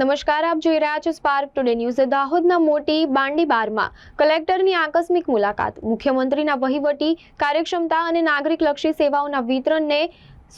નમસ્કાર, આપ જોઈ રહ્યા છો સ્પાર્ક ટુડે ન્યૂઝ દાહોદના મોટી બાંડીબારમાં કલેક્ટરની આકસ્મિક મુલાકાત. મુખ્યમંત્રીના વહીવટી, કાર્યક્ષમતા અને નાગરિકલક્ષી સેવાઓના વિતરણને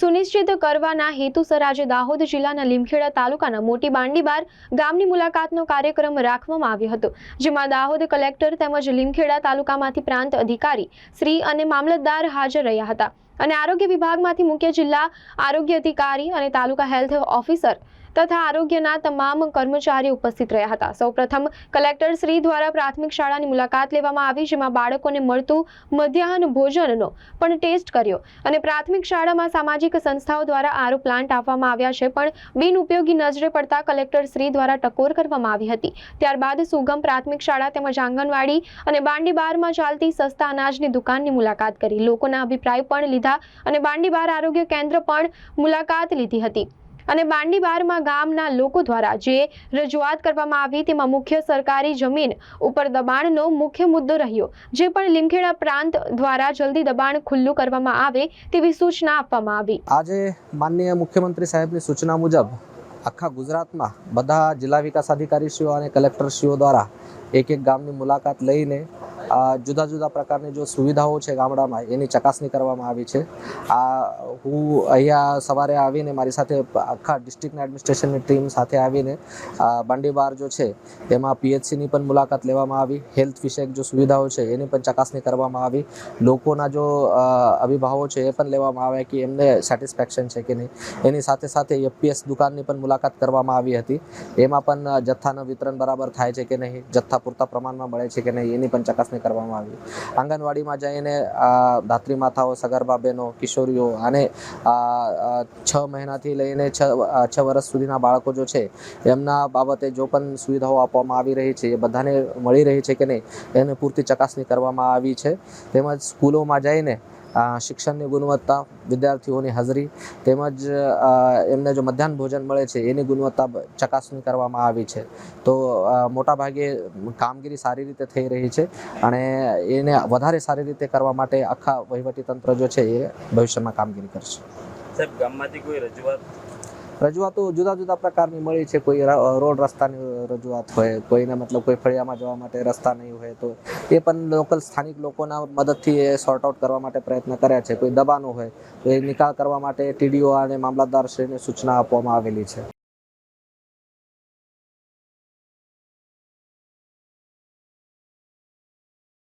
સુનિશ્ચિત કરવાના હેતુસર આજે દાહોદ જિલ્લાના લીમખેડા તાલુકાના મોટી બાંડીબાર ગામની મુલાકાતનો કાર્યક્રમ રાખવામાં આવ્યો હતો, જેમાં દાહોદ કલેક્ટર તેમજ લીમખેડા તાલુકામાંથી પ્રાંત અધિકારી, શ્રી અને મામલતદાર હાજર રહ્યા હતા. અને આરોગ્ય વિભાગમાંથી મુખ્ય જિલ્લા આરોગ્ય અધિકારી અને તાલુકા હેલ્થ ઓફિસર તથા આરોગ્યના તમામ કર્મચારીઓ ઉપસ્થિત રહ્યા હતા. સૌપ્રથમ કલેક્ટર શ્રી દ્વારા પ્રાથમિક શાળાની મુલાકાત લેવામાં આવી, જેમાં બાળકોને મળતું મધ્યાહન ભોજનનો પણ ટેસ્ટ કર્યો અને પ્રાથમિક શાળામાં સામાજિક સંસ્થાઓ દ્વારા આરો પ્લાન્ટ આપવામાં આવ્યા છે, પણ બિનઉપયોગી નજરે પડતા કલેક્ટર શ્રી દ્વારા ટકોર કરવામાં આવી હતી. ત્યારબાદ સુગમ પ્રાથમિક શાળા તેમજ આંગણવાડી અને બાંડીબારમાં ચાલતી સસ્તા અનાજની દુકાનની મુલાકાત કરી. લોકોના અભિપ્રાય પણ લીધા અને બાંડીબાર આરોગ્ય કેન્દ્ર પણ મુલાકાત લીધી હતી. અને બાંડીબારમાં ગામના લોકો દ્વારા જે રજૂઆત કરવામાં આવી તેમાં મુખ્ય સરકારી જમીન ઉપર દબાણનો મુખ્ય મુદ્દો રહ્યો. જે પણ લીમખેડા પ્રાંત દ્વારા જલ્દી દબાણ ખુલ્લું કરવામાં આવે તેવી સૂચના આપવામાં આવી. આજે માનનીય મુખ્યમંત્રી સાહેબની સૂચના મુજબ આખા ગુજરાતમાં બધા જિલ્લા વિકાસ અધિકારીશ્રીઓ અને કલેક્ટરશ્રીઓ દ્વારા એક એક ગામની મુલાકાત લઈને જુદા જુદા પ્રકારની જો સુવિધાઓ છે ગામડામાં, એની ચકાસણી કરવામાં આવી છે. આ હું અહીંયા સવારે આવીને મારી સાથે આખા ડિસ્ટ્રિક્ટના એડમિનિસ્ટ્રેશનની ટીમ સાથે આવીને બાંડીબાર જો છે, એમાં પીએચસીની પણ મુલાકાત લેવામાં આવી, હેલ્થ વિષયક જો સુવિધાઓ છે, એની પણ ચકાસણી કરવામાં આવી. લોકોના જો અભિભાવો છે, એ પણ લેવામાં આવ્યા કે એમને સેટિસ્ફેક્શન છે કે નહીં. એની સાથે સાથે એફપીએસ દુકાનની પણ મુલાકાત કરવામાં આવી હતી. એમાં પણ જથ્થાનું વિતરણ બરાબર થાય છે કે નહીં, જથ્થા પૂરતા પ્રમાણમાં મળે છે કે નહીં, એની પણ ચકાસણી કરવામાં આવી. આંગણવાડીમાં જઈને ધાત્રી માતાઓ સગર્ભા બહેનો, કિશોરીઓ અને છ મહિનાથી લઈને છ છ વર્ષ સુધીના બાળકો જો છે, એમના બાબતે જો પણ સુવિધાઓ આપવામાં આવી રહી છે, એ બધાને મળી રહી છે કે નહીં, એને પૂરતી ચકાસણી કરવામાં આવી છે. તેમજ સ્કૂલોમાં જઈને શિક્ષણની ગુણવત્તા વિદ્યાર્થીઓની હાજરી તેમજ એમને જો મધ્યાહન ભોજન મળે છે, એની ગુણવત્તા ચકાસણી કરવામાં આવી છે. તો મોટાભાગે કામગીરી સારી રીતે થઈ રહી છે અને એને વધારે સારી રીતે કરવા માટે આખા વહીવટી તંત્ર જો છે એ ભવિષ્યમાં કામગીરી કરશે. સાહેબ, ગામમાંથી કોઈ રજૂઆત રજૂઆતો જુદા જુદા પ્રકારની મળી છે. કોઈ રોડ રસ્તાની રજૂઆત હોય, કોઈને મતલબ કોઈ ફળિયામાં જવા માટે રસ્તા નહીં હોય તો એ પણ લોકલ સ્થાનિક લોકોના મદદથી એ સોર્ટ આઉટ કરવા માટે પ્રયત્ન કર્યા છે. કોઈ દબાણો હોય તો એ નિકાલ કરવા માટે ટીડીઓ અને મામલતદારશ્રીને સૂચના આપવામાં આવેલી છે.